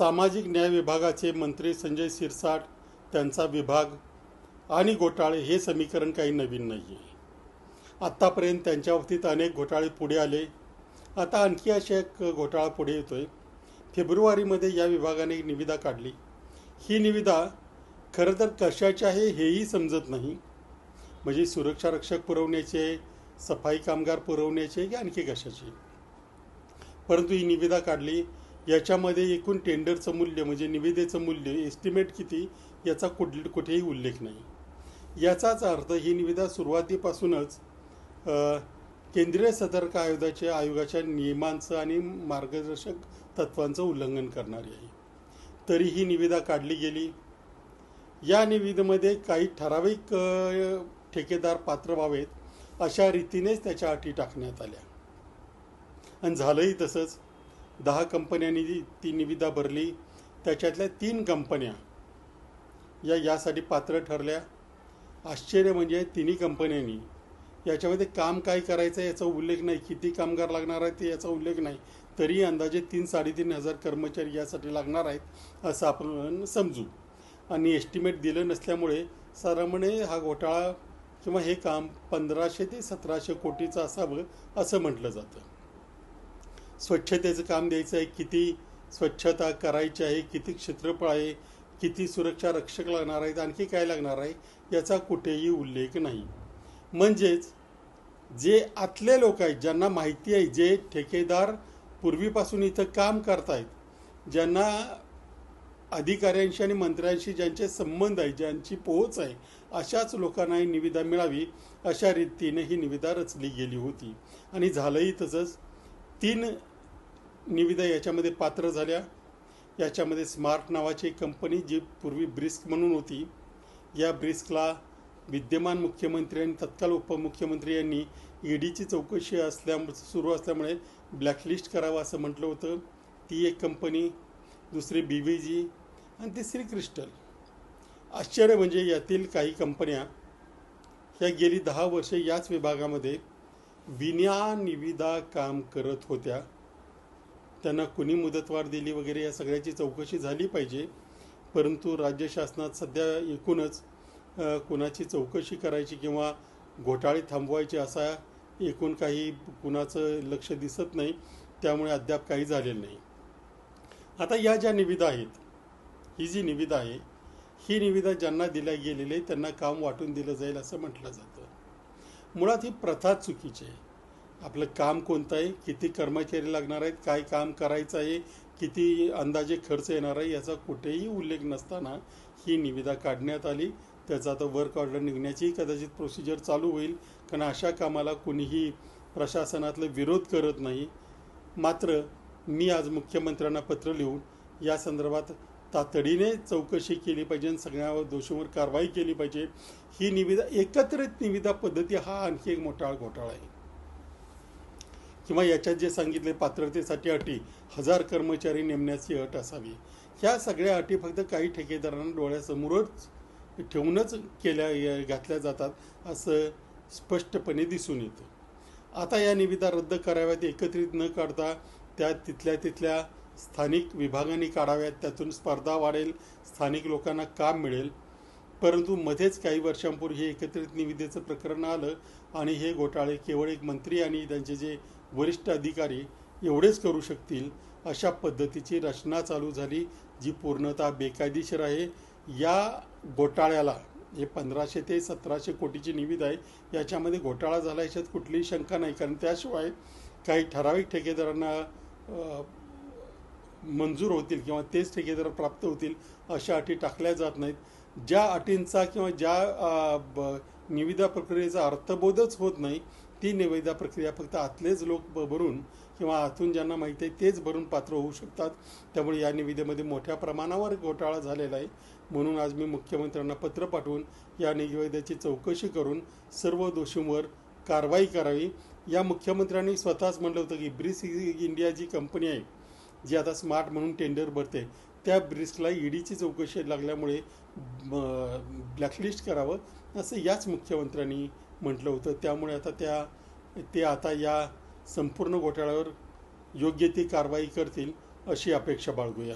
सामाजिक न्याय विभागाचे मंत्री संजय शिरसाट त्यांचा विभाग आणि घोटाळे हे समीकरण काही नवीन नाही आहे आत्तापर्यंत त्यांच्या बाबतीत अनेक घोटाळे पुढे आले. आता आणखी असे एक घोटाळा पुढे येतो आहे फेब्रुवारीमध्ये या विभागाने एक निविदा काढली. ही निविदा खरं तर कशाची आहे हेही समजत नाही. म्हणजे सुरक्षा रक्षक पुरवण्याचे सफाई कामगार पुरवण्याचे की आणखी कशाची? परंतु ही निविदा काढली. याच्यामध्ये एकूण टेंडरचं मूल्य म्हणजे निविदेचं मूल्य एस्टिमेट किती याचा कुठ कुठेही उल्लेख नाही. याचाच अर्थ ही निविदा सुरुवातीपासूनच केंद्रीय सतर्क आयोगाच्या आयोगाच्या नियमांचं आणि मार्गदर्शक तत्वांचं उल्लंघन करणारी आहे. तरी ही निविदा काढली गेली. या निविदेमध्ये काही ठराविक ठेकेदार पात्र व्हावेत अशा रीतीनेच त्याच्या अटी टाकण्यात आल्या. आणि झालंही तसंच. दहा कंपन्यांनी ती- निविदा भरली त्याच्यातल्या तीन कंपन्या या यासाठी पात्र ठरल्या. आश्चर्य म्हणजे तिन्ही कंपन्यांनी याच्यामध्ये काम काय करायचं याचा उल्लेख नाही. किती कामगार लागणार आहेत याचा उल्लेख नाही. तरी अंदाजे तीन साडेतीन हजार कर्मचारी यासाठी लागणार आहेत असं आपण समजू. आणि एस्टिमेट दिलं नसल्यामुळे साधारणपणे हा घोटाळा किंवा हे काम पंधराशे ते सतराशे कोटीचं असावं असं म्हटलं जातं. स्वच्छतेचं काम द्यायचं आहे किती स्वच्छता करायची आहे किती क्षेत्रफळ आहे किती सुरक्षा रक्षक लागणार आहेत आणखी काय लागणार आहे याचा कुठेही उल्लेख नाही. म्हणजेच जे आतले लोक आहेत ज्यांना माहिती आहे जे ठेकेदार पूर्वीपासून इथं काम करतायत ज्यांना अधिकाऱ्यांशी आणि मंत्र्यांशी ज्यांचे संबंध आहे ज्यांची पोहोच आहे अशाच लोकांना ही निविदा मिळावी अशा रीतीने ही निविदा रचली गेली होती. आणि झालंही तसंच. तीन निविदा याच्यामध्ये पात्र झाल्या. याच्यामध्ये स्मार्ट नावाची कंपनी जी पूर्वी ब्रिस्क म्हणून होती. या ब्रिस्कला विद्यमान मुख्यमंत्री आणि तत्काल उपमुख्यमंत्री यांनी ईडीची चौकशी असल्या सुरू असल्यामुळे ब्लॅकलिस्ट करावं असं म्हटलं होतं. ती एक कंपनी दुसरी बी व्ही जी आणि तिसरी क्रिस्टल. आश्चर्य म्हणजे यातील काही कंपन्या ह्या गेली दहा वर्षे याच विभागामध्ये विना निविदा काम करत होत्या. त्यांना कुणी मुदतवाढ दिली वगैरे या सगळ्याची चौकशी झाली पाहिजे. परंतु राज्य शासनात सध्या एकूणच कुणाची चौकशी करायची किंवा घोटाळे थांबवायचे असा एकूण काही कुणाचं लक्ष दिसत नाही त्यामुळे अद्याप काही झालेलं नाही. आता या ज्या निविदा आहेत ही जी निविदा आहे ही निविदा ज्यांना दिल्या गेलेली आहे त्यांना काम वाटून दिलं जाईल असं म्हटलं जातं. मुळात ही प्रथा चुकीची आहे. आपलं काम कोणतं आहे किती कर्मचारी लागणार आहेत काय काम करायचं आहे किती अंदाजे खर्च येणार आहे याचा कुठेही उल्लेख नसताना ही निविदा काढण्यात आली. त्याचा आता वर्क ऑर्डर निघण्याचीही कदाचित प्रोसिजर चालू होईल कारण अशा कामाला कुणीही प्रशासनातलं विरोध करत नाही. मात्र मी आज मुख्यमंत्र्यांना पत्र लिहून या संदर्भात तातडीने चौकशी केली पाहिजे आणि सगळ्या दोषींवर कारवाई केली पाहिजे. ही निविदा एकत्रित निविदा पद्धती हा आणखी एक मोठा घोटाळा आहे. किंवा याच्यात जे सांगितले पात्रतेसाठी अटी हजार कर्मचारी नेमण्याची अट असावी. ह्या सगळ्या अटी फक्त काही ठेकेदारांना डोळ्यासमोरच ठेवूनच केल्या घातल्या जातात असं स्पष्टपणे दिसून येतं. आता या निविदा रद्द कराव्यात एकत्रित न काढता त्या तिथल्या तिथल्या स्थानिक विभागांनी काढाव्यात त्यातून स्पर्धा वाढेल स्थानिक लोकांना काम मिळेल. परंतु मध्येच काही वर्षांपूर्वी हे एकत्रित निविदेचं प्रकरण आलं आणि हे घोटाळे केवळ एक मंत्री आणि त्यांचे जे वरिष्ठ अधिकारी एवढेच करू शकतील अशा पद्धतीची रचना चालू झाली जी पूर्णतः बेकायदेशीर आहे. या घोटाळ्याला हे पंधराशे ते सतराशे कोटीची निविदा आहे याच्यामध्ये घोटाळा झाला याच्यात कुठलीही शंका नाही. कारण त्याशिवाय काही ठराविक ठेकेदारांना मंजूर होतील किंवा तेच ठेकेदार प्राप्त होतील अशा अटी टाकल्या जात नाहीत. ज्या अटींचा किंवा ज्या ब- निविदा प्रक्रियेचा अर्थबोधच होत नाही ती निवेदा प्रक्रिया फक्त आतलेच लोक भरून किंवा आतून ज्यांना माहिती आहे तेच भरून पात्र होऊ शकतात. त्यामुळे या निविदेमध्ये मोठ्या प्रमाणावर घोटाळा झालेला आहे. म्हणून आज मी मुख्यमंत्र्यांना पत्र पाठवून या निवेदाची चौकशी करून सर्व दोषींवर कारवाई करावी. या मुख्यमंत्र्यांनी स्वतःच म्हटलं होतं की ब्रिस इंडिया जी कंपनी आहे जी आता स्मार्ट म्हणून टेंडर भरते त्या ब्रिस्कला ईडीची चौकशी लागल्यामुळे ब्लॅकलिस्ट करावं असं याच मुख्यमंत्र्यांनी म्हटलं होतं. त्यामुळे आता त्या ते आता या संपूर्ण घोटाळ्यावर योग्य ती कारवाई करतील अशी अपेक्षा बाळगूया.